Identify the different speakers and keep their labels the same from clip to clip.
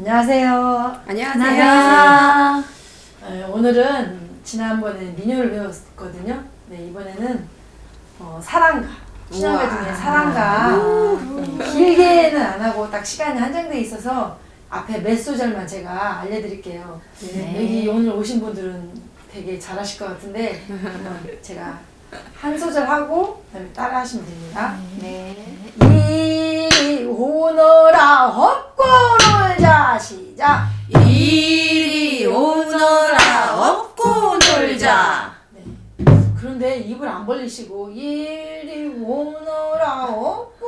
Speaker 1: 안녕하세요.
Speaker 2: 안녕하세요.
Speaker 1: 네, 오늘은 지난번에 민요를 배웠거든요. 네, 이번에는 어, 사랑가.
Speaker 2: 우와.
Speaker 1: 중에 사랑가. 네, 길게는 안 하고 딱 시간이 한정돼 있어서 앞에 몇 소절만 제가 알려드릴게요.
Speaker 2: 네.
Speaker 1: 여기 오늘 오신 분들은 되게 잘하실 것 같은데 한번 제가 한 소절 하고 그다음에 따라 하시면 됩니다.
Speaker 2: 네.
Speaker 1: 이리 오너라 헛고 놀 자 시작
Speaker 2: 이리 오너라 업고 놀자.
Speaker 1: 그런데 입을 안 벌리시고 이리 오너라 헛고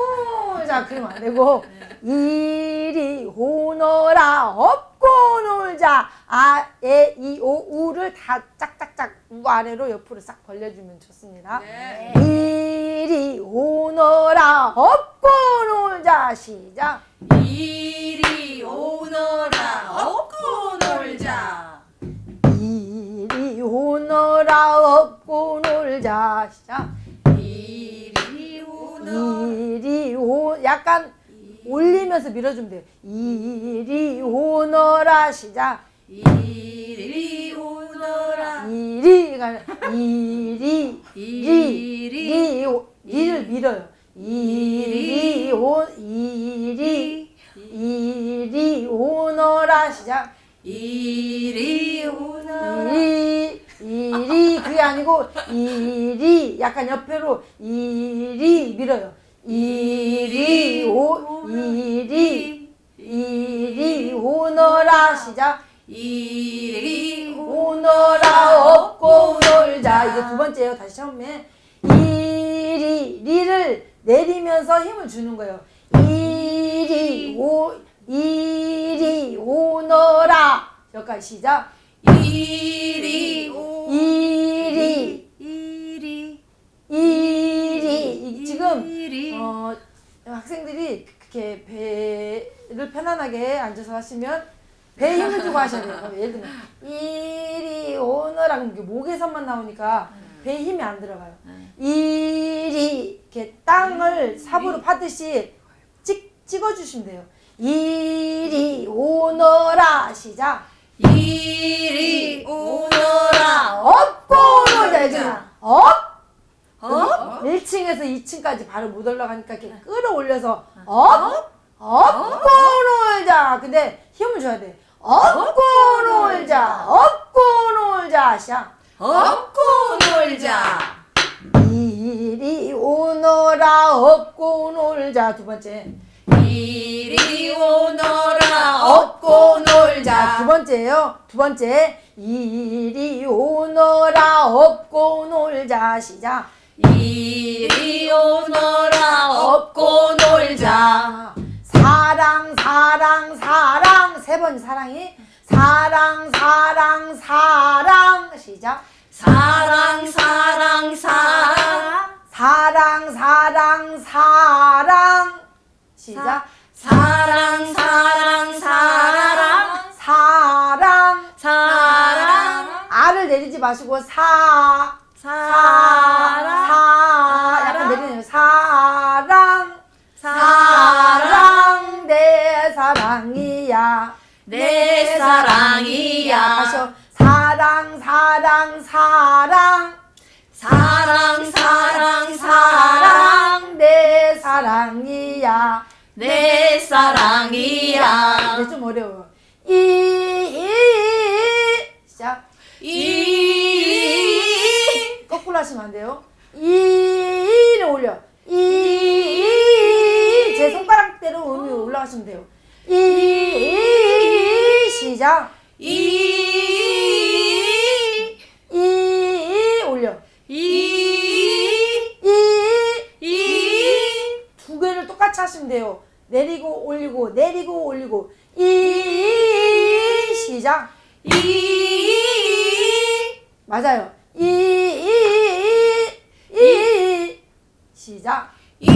Speaker 1: 놀자 그러면 안 되고. 이리 오너라 헛고 놀자. 아 에 이 오 우를 다 짝짝짝 우 아래로 옆으로 싹 벌려주면 좋습니다.
Speaker 2: 네.
Speaker 1: 이리 오너라 헛고 놀자. 시작.
Speaker 2: 이리 오너라 업고 놀자.
Speaker 1: 이리 오너라 업고 놀자 시작.
Speaker 2: 이리 오너라
Speaker 1: 이리 오 약간 올리면서 밀어주면 돼요. 이리 오너라 시작.
Speaker 2: 이리 오너라.
Speaker 1: 이리가 이리
Speaker 2: 이리.
Speaker 1: 리를 밀어요. 이리 오 이리 이리 오너라 시작.
Speaker 2: 이리 오너라
Speaker 1: 아니고 이리 약간 옆으로 이리 밀어요. 이리 오 이리 이리 오너라 시작.
Speaker 2: 이리
Speaker 1: 오너라 업고 놀자. 이거 두 번째예요 다시 처음에. 이리 리를 내리면서 힘을 주는 거예요. 이리 오 이리 오너라. 여기까지 시작.
Speaker 2: 이리 오
Speaker 1: 이리
Speaker 2: 이리
Speaker 1: 이리 이- 지금
Speaker 2: 이리
Speaker 1: 어, 학생들이 그렇게 배를 편안하게 앉아서 하시면 배에 힘을 주고 하셔야 돼요. 예를 들면 이리 오너라 이게 목에서만 나오니까 배에 힘이 안 들어가요. 이리 이렇게 땅을 삽으로 파듯이 찍 찍어주시면 돼요. 이리 오너라 시작.
Speaker 2: 이리 오너라.
Speaker 1: 업고 놀자. 여기는 업?
Speaker 2: 어?
Speaker 1: 1층에서 2층까지 바로 못 올라가니까 이렇게 끌어올려서 업, 업고 놀자. 근데 힘을 줘야 돼. 업고 놀자. 업고 놀자. 시작.
Speaker 2: 업고 놀자
Speaker 1: 이리 오너라 업고 놀자. 두 번째.
Speaker 2: 이리 오너라 업고
Speaker 1: 자, 두
Speaker 2: 놀자
Speaker 1: 번째예요. 두 번째. 이리 오너라 업고 놀자. 시작.
Speaker 2: 이리 오너라 업고 놀자
Speaker 1: 사랑 사랑 사랑. 세 번 사랑이 사랑 사랑 사랑. 시작.
Speaker 2: 사랑 사랑 사랑.
Speaker 1: 사랑 사랑 사랑. 시작.
Speaker 2: 사랑 사랑 사랑.
Speaker 1: 사랑.
Speaker 2: 사랑.
Speaker 1: 아를 내리지 마시고 사.
Speaker 2: 사랑.
Speaker 1: 사. 약간 내리네요 사랑이야. 다시요 사랑 사랑 사랑
Speaker 2: 사랑. 사랑 사랑
Speaker 1: 사랑. 내 사랑이야.
Speaker 2: 내 사랑이야.
Speaker 1: 이제 좀 어려워요 이, 이, 이 시작.
Speaker 2: 이
Speaker 1: 거꾸로 하시면 안 돼요. 이를 올려. 이제 손가락대로 음이 올라가시면 돼요. 이 시작.
Speaker 2: 이,
Speaker 1: 이 올려.
Speaker 2: 이,
Speaker 1: 이
Speaker 2: 이,
Speaker 1: 두 개를 똑같이 하시면 돼요. 내리고 올리고 내리고 올리고. 이 시작.
Speaker 2: 이,
Speaker 1: 맞아요. 이이이. 시작.
Speaker 2: 이,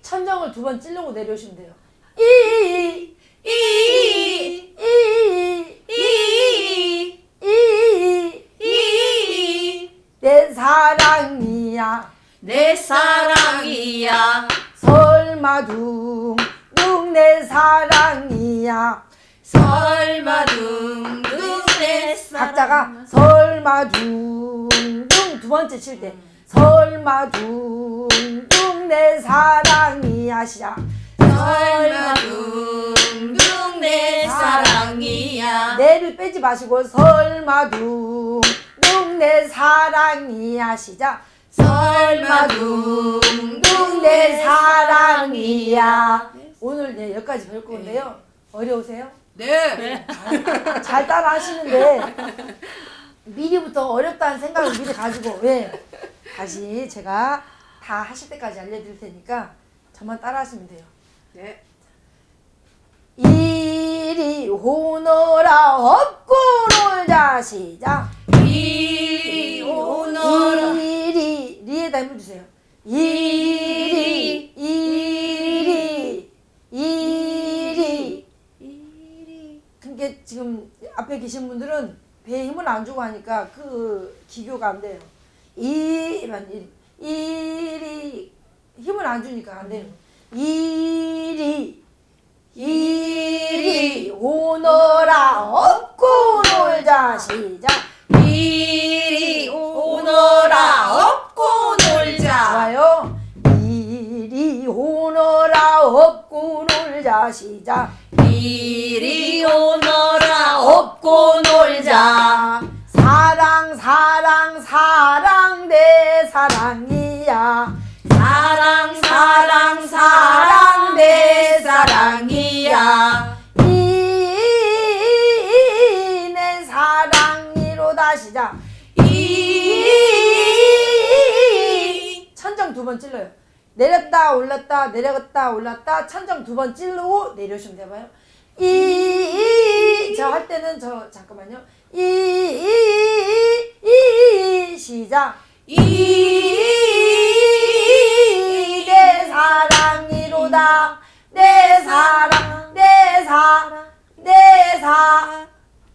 Speaker 1: 천정을 두번 찌르고 내려오시면 돼요. 이이이
Speaker 2: 이,
Speaker 1: 이이이
Speaker 2: 이,
Speaker 1: 이이이
Speaker 2: 이,
Speaker 1: 내 사랑이야
Speaker 2: 내 사랑이야.
Speaker 1: 설마 둥 둥 내 사랑이야.
Speaker 2: 설마 둥둥 내 사랑
Speaker 1: 박자가 설마 둥 둥 두 번째 칠 때. 설마 둥둥 내 사랑이야. 시작.
Speaker 2: 설마 둥둥 내 사랑이야.
Speaker 1: 내를 빼지 마시고 설마 둥둥 내 사랑이야. 시작
Speaker 2: 설마 둥둥
Speaker 1: 내 사랑이야? 오늘 네, 여기까지 배울 건데요. 어려우세요?
Speaker 2: 네.
Speaker 1: 잘 따라 하시는데 미리부터 어렵다는 생각을 미리 가지고 왜 다시 제가 다 하실 때까지 알려드릴 테니까 저만 따라 하시면 돼요.
Speaker 2: 네.
Speaker 1: 이리 오너라 업고 놀자 시작
Speaker 2: 이리 오너라
Speaker 1: 이 리 리에다 힘을 주세요 이리 이리 이리
Speaker 2: 이리
Speaker 1: 그게 지금 앞에 계신 분들은 배에 힘을 안 주고 하니까 그 기교가 안 돼요. 이만 이리 이리 힘을 안 주니까 안 돼요. 이리 이리 오너라 업고 놀자 시작.
Speaker 2: 자
Speaker 1: 시작.
Speaker 2: 이리 오너라 업고 놀자.
Speaker 1: 사랑 사랑 사랑 내 사랑이야.
Speaker 2: 사랑 사랑 사랑 내 사랑이야.
Speaker 1: 이 내 사랑이로다 시작.
Speaker 2: 이
Speaker 1: 천정 두 번 찔러요 내렸다 올랐다 내려갔다 올랐다 천정 두번 찔르고 내려오시면 돼봐요 이저 할 때는 저 잠깐만요 이이이 시작 내 사랑이로다 내 사랑 내 사랑 내 사.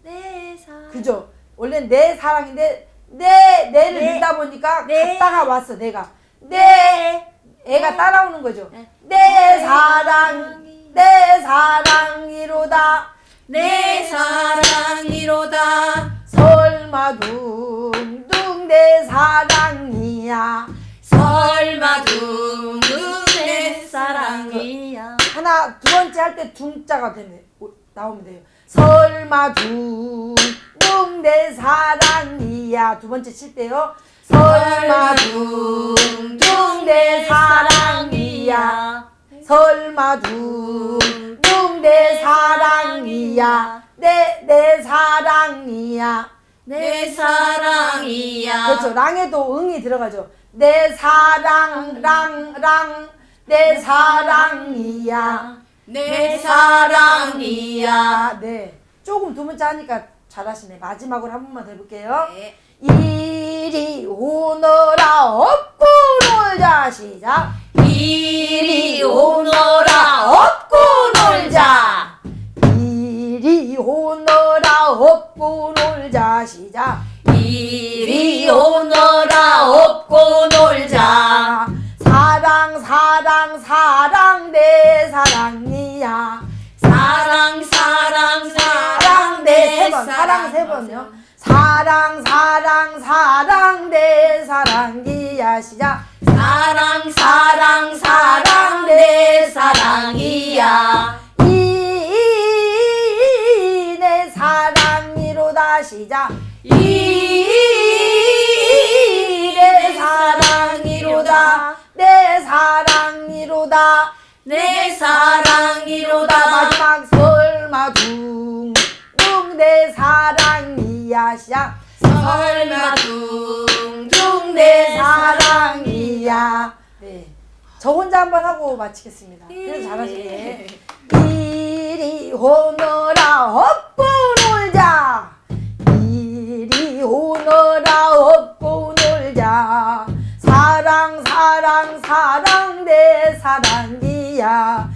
Speaker 2: 내 사랑
Speaker 1: 그죠? 원래 내 사랑인데 내 내를
Speaker 2: 네.
Speaker 1: 넣다 보니까
Speaker 2: 네.
Speaker 1: 갔다가 왔어 내가 내 애가 따라오는 거죠.
Speaker 2: 네.
Speaker 1: 내 사랑 내 사랑이로다
Speaker 2: 내 사랑이로다
Speaker 1: 설마 둥둥 내 사랑이야
Speaker 2: 설마 둥둥 내 사랑이야
Speaker 1: 하나 두 번째 할 때 둥자가 되네 오, 나오면 돼요. 설마 둥둥 내 사랑이야 두 번째 칠 때요. 설마 둥둥 내 사랑이야. 설마 둥둥 내 사랑이야. 내 내 사랑이야.
Speaker 2: 내 사랑이야
Speaker 1: 그렇죠. 랑에도 응이 들어가죠. 내 사랑 랑랑 내 사랑이야.
Speaker 2: 내 사랑이야
Speaker 1: 아, 네. 조금 두 번째 하니까 잘하시네. 마지막으로 한 번만 더 해볼게요.
Speaker 2: 네.
Speaker 1: 이 리 오너라 업고 놀자 시작.
Speaker 2: 이리 오너라 업고 놀자
Speaker 1: 이리 오너라 업고 놀자 시작.
Speaker 2: 이리 오너라 업고 놀자
Speaker 1: 사랑 사랑 사랑 내 사랑이야.
Speaker 2: 사랑 사랑
Speaker 1: 사랑 번. 사랑 세 번요. 사랑 사랑 사랑 내 사랑이야 시작.
Speaker 2: 사랑 사랑 사랑 내 사랑이야
Speaker 1: 이 내 사랑이로다 시작.
Speaker 2: 이내 사랑이로다
Speaker 1: 내 사랑이로다.
Speaker 2: 내 사랑이로다
Speaker 1: 마지막 사랑이야.
Speaker 2: 설마 둥둥 내내
Speaker 1: 사랑이야. 네. 저 혼자 한번 하고 마치겠습니다. 그래도 잘하시네. 이리 오너라 업고 놀자. 이리 오너라 업고 놀자. 사랑 사랑 사랑 내 사랑이야.